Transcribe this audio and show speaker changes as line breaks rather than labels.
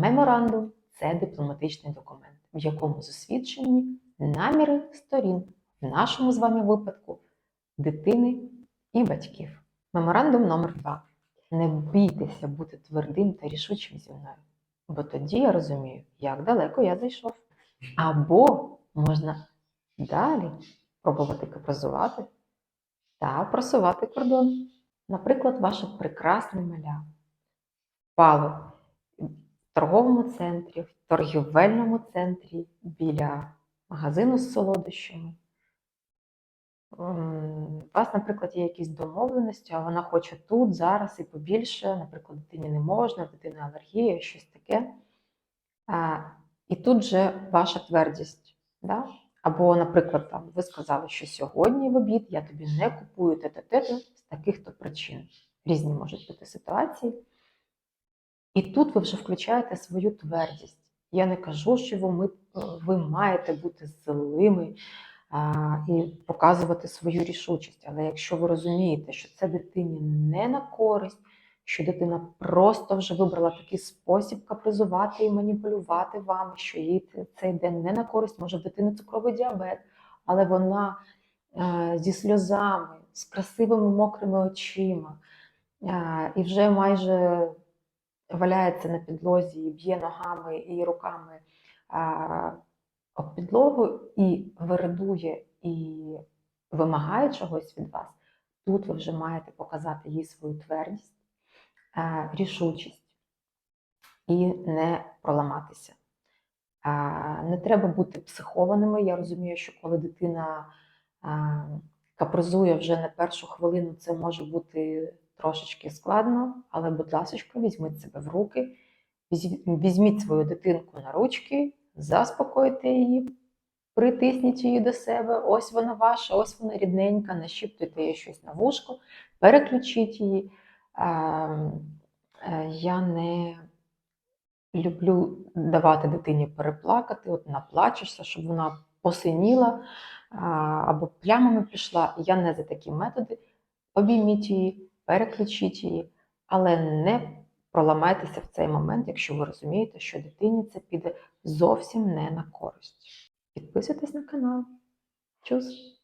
Меморандум це дипломатичний документ, в якому засвідчені наміри сторін, в нашому з вами випадку дитини і батьків. Меморандум номер 2 Не бійтеся бути твердим та рішучим зі мною, бо тоді я розумію, як далеко я зайшов. Або можна далі пробувати капризувати та просувати кордон. Наприклад, ваше прекрасне маля впало торговому центрі, в торгівельному центрі біля магазину з солодощами. У вас, наприклад, є якісь домовленості, а вона хоче тут, зараз і побільше, наприклад, дитині не можна, в дитини алергія, щось таке. А, і тут же ваша твердість. Да? Або, наприклад, там, ви сказали, що сьогодні в обід я тобі не купую те-те-те з таких-то причин. Різні можуть бути ситуації. І тут ви вже включаєте свою твердість. Я не кажу, що ви, ви маєте бути злими а, і показувати свою рішучість. Але якщо ви розумієте, що це дитині не на користь, що дитина просто вже вибрала такий спосіб капризувати і маніпулювати вами, що їй це- день не на користь, може в дитини цукровий діабет, але вона е, зі сльозами, з красивими мокрими очима, е, і вже майже валяється на підлозі, б'є ногами і руками об підлогу, і вирадує, і вимагає чогось від вас, тут ви вже маєте показати їй свою твердість, рішучість і не проламатися. Не треба бути психованими. Я розумію, що коли дитина капризує вже на першу хвилину, це може бути трошечки складно, але, будь ласка, візьміть себе в руки, візьміть свою дитинку на ручки, заспокойте її, притисніть її до себе. Ось вона ваша, ось вона рідненька, нашіптуйте їй щось на вушко, переключіть її. А, е, Я не люблю давати дитині переплакати, от наплачешся, щоб вона посиніла або плямами пішла. Я не за такі методи. Обійміть її, переключіть її, але не проламайтеся в цей момент, якщо ви розумієте, що дитині це піде зовсім не на користь. Підписуйтесь на канал. Чус!